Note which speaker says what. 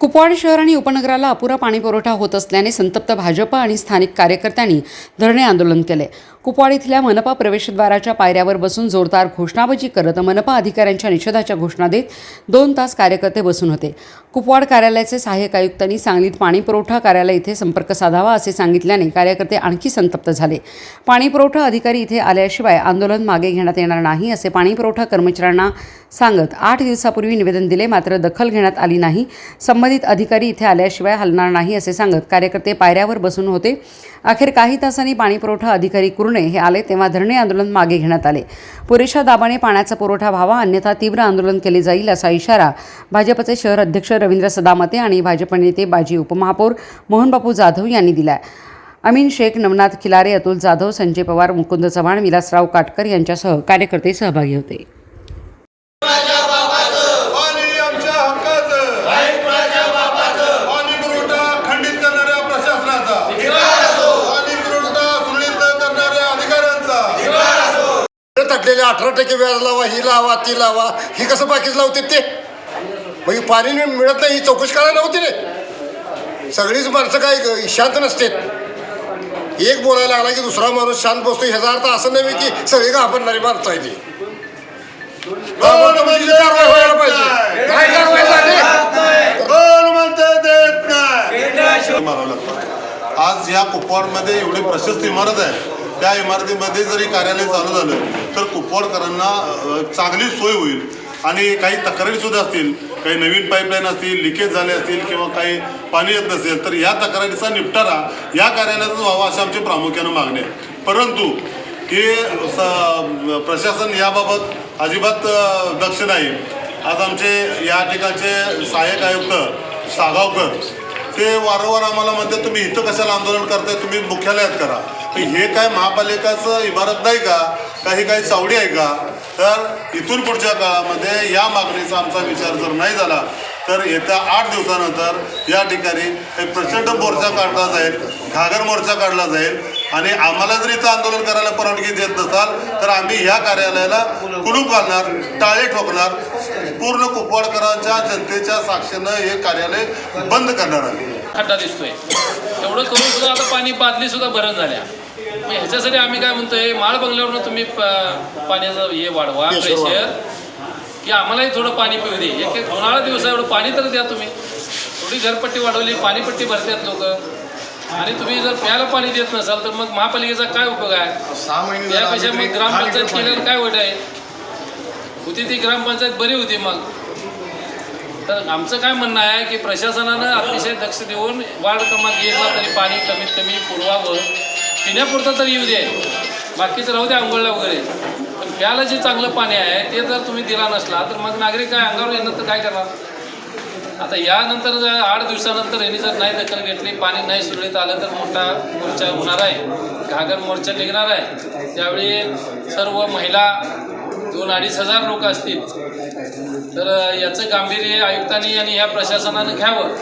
Speaker 1: कुपवाड शहर आणि उपनगराला अपुरा पाणीपुरवठा होत असल्याने संतप्त भाजप आणि स्थानिक कार्यकर्त्यांनी धरणे आंदोलन केले. कुपवाड इथल्या मनपा प्रवेशद्वाराच्या पायऱ्यावर बसून जोरदार घोषणाबाजी करत मनपा अधिकाऱ्यांच्या निषेधाच्या घोषणा देत दोन तास कार्यकर्ते बसून होते. कुपवाड कार्यालयाचे सहाय्यक आयुक्तांनी सांगलीत पाणीपुरवठा कार्यालय इथे संपर्क साधावा असे सांगितल्याने कार्यकर्ते आणखी संतप्त झाले. पाणीपुरवठा अधिकारी इथे आल्याशिवाय आंदोलन मागे घेण्यात येणार नाही असे पाणीपुरवठा कर्मचाऱ्यांना सांगत आठ दिवसापूर्वी निवेदन दिले मात्र दखल घेण्यात आली नाही. संबंधित अधिकारी इथे आल्याशिवाय हलणार नाही असे सांगत कार्यकर्ते पायऱ्यावर बसून होते. अखेर काही तासांनी पाणीपुरवठा अधिकारी कुरणे हे आले तेव्हा धरणे आंदोलन मागे घेण्यात आले. पुरेशा दाबाने पाण्याचा पुरवठा व्हावा अन्यथा तीव्र आंदोलन केले जाईल असा इशारा भाजपचे शहर अध्यक्ष रवींद्र सदामते आणि भाजप नेते बाजी उपमहापौर मोहनबापू जाधव यांनी दिला अमीन शेख नवनाथ खिलारे अतुल जाधव संजय पवार मुकुंद चव्हाण विलासराव काटकर यांच्यासह कार्यकर्ते सहभागी होते
Speaker 2: पाणी आमच्या हक्काचं पाणी पुरवठा खंडित करणाऱ्या प्रशासनाचा पाणी पुरवठा सुरळीत न करणाऱ्या अधिकाऱ्यांचा
Speaker 3: तटलेले अठरा टक्के व्याज लावा ही लावा ती लावा. ही कसं बाकीच लावते ते? मग ही पाणी नाही मिळत नाही ही चौकशी करायला नव्हती रे. सगळीच माणसं काय ग- शांत नसतेत. एक बोलायला लागला की दुसरा माणूस शांत बसतो ह्याचा अर्थ असं नाही की सगळी घाबरणारी माणसं आहे ती व्हायला पाहिजे? काय कारवाई झाली?
Speaker 2: आज या कुपवाडमध्ये एवढी प्रशस्त इमारत आहे. त्या इमारतीमध्ये जरी कार्यालय चालू झालं तर कुपवाडकरांना चांगली सोय होईल. आणि काही तक्रारीसुद्धा असतील काही नवीन पाईपलाईन असतील लिकेज झाले असतील किंवा काही पाणी येत नसेल तर या तक्रारीचा निपटारा या कार्यालयातच व्हावा अशी आमची प्रामुख्यानं मागणी आहे. परंतु हे स- प्रशासन याबाबत अजिबात दक्ष नाही. आज आमचे या ठिकाणचे सहाय्यक आयुक्त सागावकर ते वारंवार आम्हाला म्हणतात तुम्ही इथं कशाला आंदोलन करताय? तुम्ही मुख्यालयात करा. हे काय महापालिकाचं इमारत नाही का? काही काही चावडी आहे का? तर इथून पुढच्या काळामध्ये या मागणीचा आमचा विचार जर नाही झाला तर येत्या आठ दिवसानंतर या ठिकाणी एक प्रचंड मोर्चा काढला जाईल घागर मोर्चा काढला जाईल. आणि आम्हाला जर इथं आंदोलन करायला परवानगी देत नसाल तर आम्ही ह्या कार्यालयाला कुलूप घालणार टाळे ठोकणार पूर्ण कुपवाडकरांच्या जनतेच्या साक्षीनं हे कार्यालय बंद करणार आहे
Speaker 4: खड्डा दिसतोय. एवढं करून सुद्धा आता पाणी बादली सुद्धा भरण झाल्या. मग ह्याच्यासाठी आम्ही काय म्हणतोय माळ बंगल्यावरनं तुम्ही पाण्याचं हे वाढवा प्रेशर की आम्हालाही थोडं पाणी पिऊ दे. एक एक उन्हाळा दिवस आहे, एवढं पाणी तर द्या तुम्ही. थोडी घरपट्टी वाढवली पाणीपट्टी भरतात लोक. आणि तुम्ही जर प्यायला पाणी देत नसाल तर मग महापालिकेचा काय उपयोग आहे? त्यापेक्षा मग ग्रामपंचायत केल्यानं काय वाईट आहे? होती ती ग्रामपंचायत बरी होती मग. तर आमचं काय म्हणणं आहे की प्रशासनानं अतिशय दक्ष देऊन वार्ड क्रमांक एकला तरी पाणी कमीत कमी पुरवावं. पिण्यापुरतं तरी येऊ दे. बाकीचं राहू दे आंघोळला वगैरे. प्याला जे चांगलं पाणी आहे ते जर तुम्ही दिला नसला तर मग नागरिक काय अंगावर येणं तर काय करणार? आता यानंतर जर आठ दिवसानंतर यांनी जर नाही दखल घेतली पाणी नाही सुरळीत आलं तर मोठा मोर्चा होणार आहे. घागर मोर्चा निघणार आहे. त्यावेळी सर्व महिला दोन अडीच हजार लोक असतील. तर याचं गांभीर्य आयुक्तांनी आणि या प्रशासनानं घ्यावं.